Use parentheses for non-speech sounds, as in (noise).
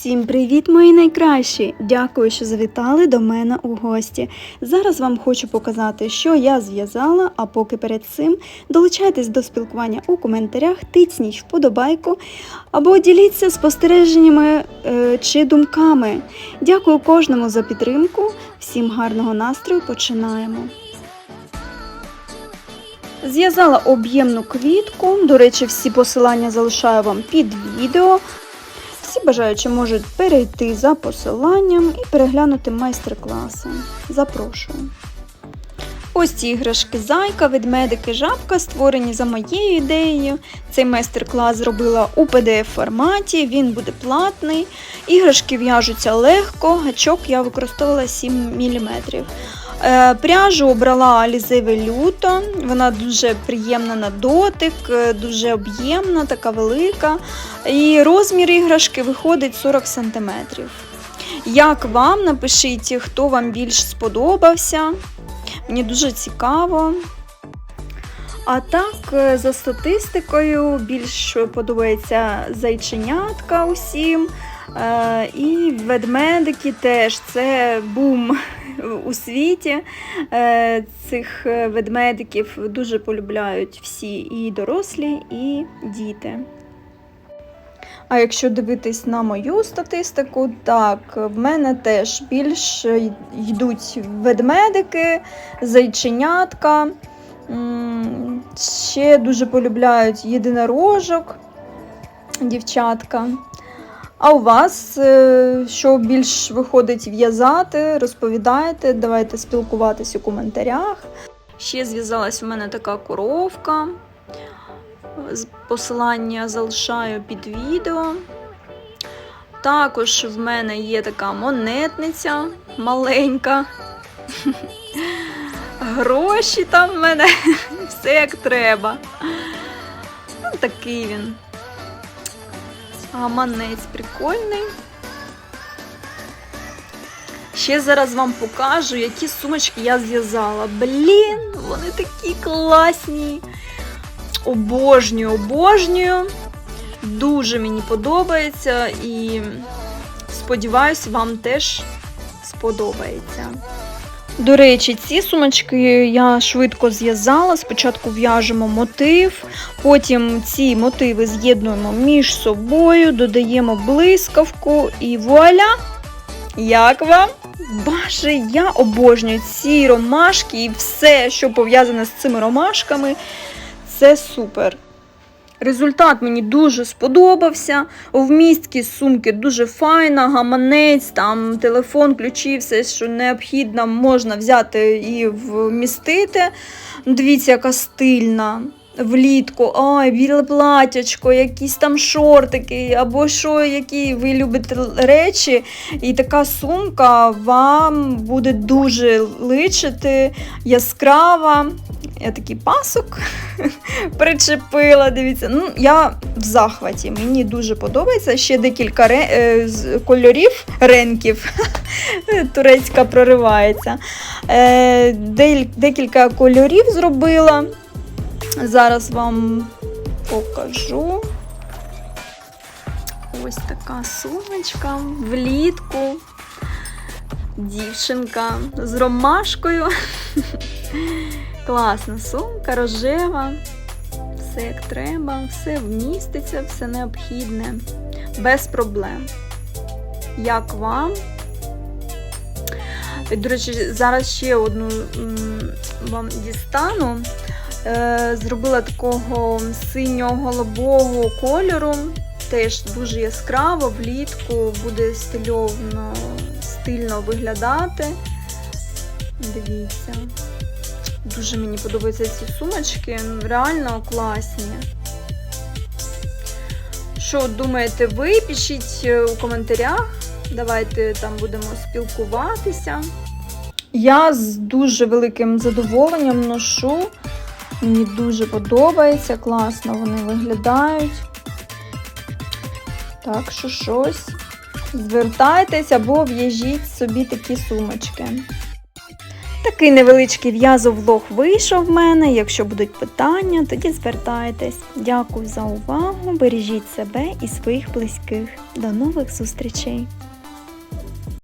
Всім привіт, мої найкращі! Дякую, що завітали до мене у гості. Зараз вам хочу показати, що я зв'язала, а поки перед цим долучайтесь до спілкування у коментарях, тицніть вподобайку або діліться спостереженнями е, чи думками. Дякую кожному за підтримку. Всім гарного настрою. Починаємо. Зв'язала об'ємну квітку. До речі, всі посилання залишаю вам під відео. Всі бажаючі можуть перейти за посиланням і переглянути майстер-класи. Запрошую. Ось ці іграшки зайка, ведмедики, жабка створені за моєю ідеєю. Цей майстер-клас зробила у PDF форматі, він буде платний. Іграшки в'яжуться легко, гачок я використовувала 7 мм. Е, Пряжу обрала Alize Velluto, вона дуже приємна на дотик, е, дуже об'ємна, така велика. І розмір іграшки виходить 40 см. Як вам? Напишіть, хто вам більш сподобався. Мені дуже цікаво. А так, е, за статистикою, більш подобається зайченятка усім. І ведмедики теж це бум у світі. Е, Цих е, ведмедиків дуже полюбляють всі і дорослі, і діти. А якщо дивитись на мою статистику, так, в мене теж більш йдуть ведмедики, зайченятка. Ще дуже полюбляють єдинорожок, дівчатка. А у вас е, що більш виходить в'язати, розповідайте, давайте спілкуватись у коментарях. Ще зв'язалась у мене така коровка. Посилання залишаю під відео. Також в мене є така монетниця маленька. Гроші там в мене, (laughs) все як треба. Ну, такий він. Гаманець прикольний. Ще зараз вам покажу, які сумочки я зв'язала. Блін, вони такі класні. Обожнюю, обожнюю. Дуже мені подобається і сподіваюся, вам теж сподобається. До речі, ці сумочки я швидко зв'язала. Спочатку в'яжемо мотив, потім ці мотиви з'єднуємо між собою, додаємо блискавку і вуаля! Як вам? Боже, я обожнюю ці ромашки і все, що пов'язане з цими ромашками. Це супер. Результат мені дуже сподобався. Вмістки сумки дуже файна, гаманець, там телефон, ключі, все, що необхідно, можна взяти і вмістити. Дивіться, яка стильна. Влітку, ой, біле платячко, якісь там шортики, або що, які ви любите речі. І така сумка вам буде дуже личити, яскрава. Я такий пасок (laughs) причепила. Дивіться, ну я в захваті. Мені дуже подобається. Ще декілька ре... е, кольорів ренків. (laughs) Турецька проривається. Е, Декілька кольорів зробила. Зараз вам покажу. Ось така сумочка влітку. Дівчинка з ромашкою. (laughs) Класна сумка, рожева. Все як треба, все вміститься, все необхідне, без проблем. Як вам? До речі, зараз ще одну вам дістану. Е, Зробила такого синьо-голубого кольору. Теж дуже яскраво, влітку буде стильовно, стильно виглядати. Дивіться. Дуже мені подобаються ці сумочки, реально класні. Що думаєте ви? Пишіть е, у коментарях. Давайте там будемо спілкуватися. Я з дуже великим задоволенням ношу. Мені дуже подобається, класно вони виглядають. Так що щось. Звертайтесь або в'яжіть собі такі сумочки. Такий невеличкий в'язовлог вийшов в мене. Якщо будуть питання, тоді звертайтесь. Дякую за увагу. Бережіть себе і своїх близьких. До нових зустрічей!